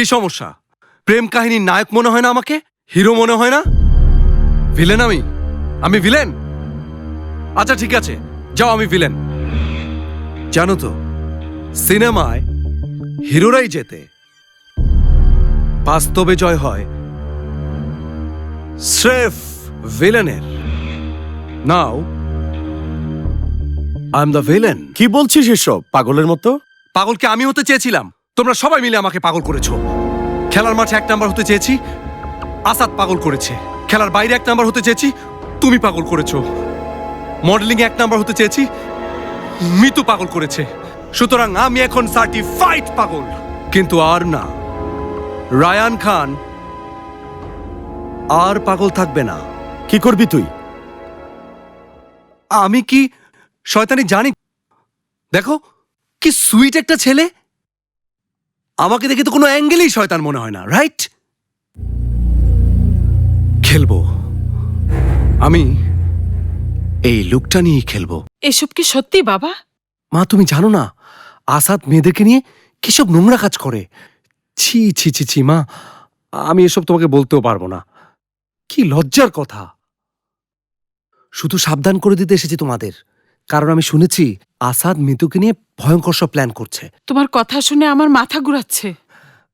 কি সমস্যা? প্রেম কাহিনীর নায়ক মনে হয় না আমাকে? হিরো মনে হয় না? ভিলেন আমি? আমি ভিলেন? আচ্ছা ঠিক আছে। যাও আমি ভিলেন। জানো তো সিনেমায় হিরোরাই যেতে বাস্তবে জয় হয় স্রেফ ভিলেনের। Now I am the villain. কি বলছিস এসব পাগলের মতো? পাগলকে আমি হতে চেয়েছিলাম। তোমরা সবাই মিলে আমাকে পাগল করেছ। খেলার মাঠে এক নাম্বার হতে চেয়েছি, আসাদ পাগল করেছে। খেলার বাইরে এক নাম্বার হতে চেয়েছি, তুমি পাগল করেছ। মডেলিং এক নাম্বার হতে চেয়েছি, মিতু পাগল করেছে। সুতরাং আমি এখন সার্টিফাইড পাগল। কিন্তু আর না। রায়ান খান, আর পাগল থাকবে না। কি করবি তুই? আমি কি, শয়তানি জানি, দেখো, কি সুইট একটা ছেলে। আমাকে দেখে তো কোনো অ্যাঙ্গেলেই শয়তান মনে হয় না রাইট খেলব। আমি এই লুকটা নিয়েই খেলব। এসব কি সত্যি বাবা? মা তুমি জানো না আসাদ মেয়েদেরকে নিয়ে কিসব নোংরা কাজ করে? ছি ছি ছি ছি মা আমি এসব তোমাকে বলতেও পারব না। কি লজ্জার কথা। শুধু সাবধান করে দিতে এসেছি তোমাদের। কারণ আমি শুনেছি আসাদ মিতুকে নিয়ে ভয়ঙ্কর সব প্ল্যান করছে। তোমার কথা শুনে আমার মাথা ঘুরাচ্ছে।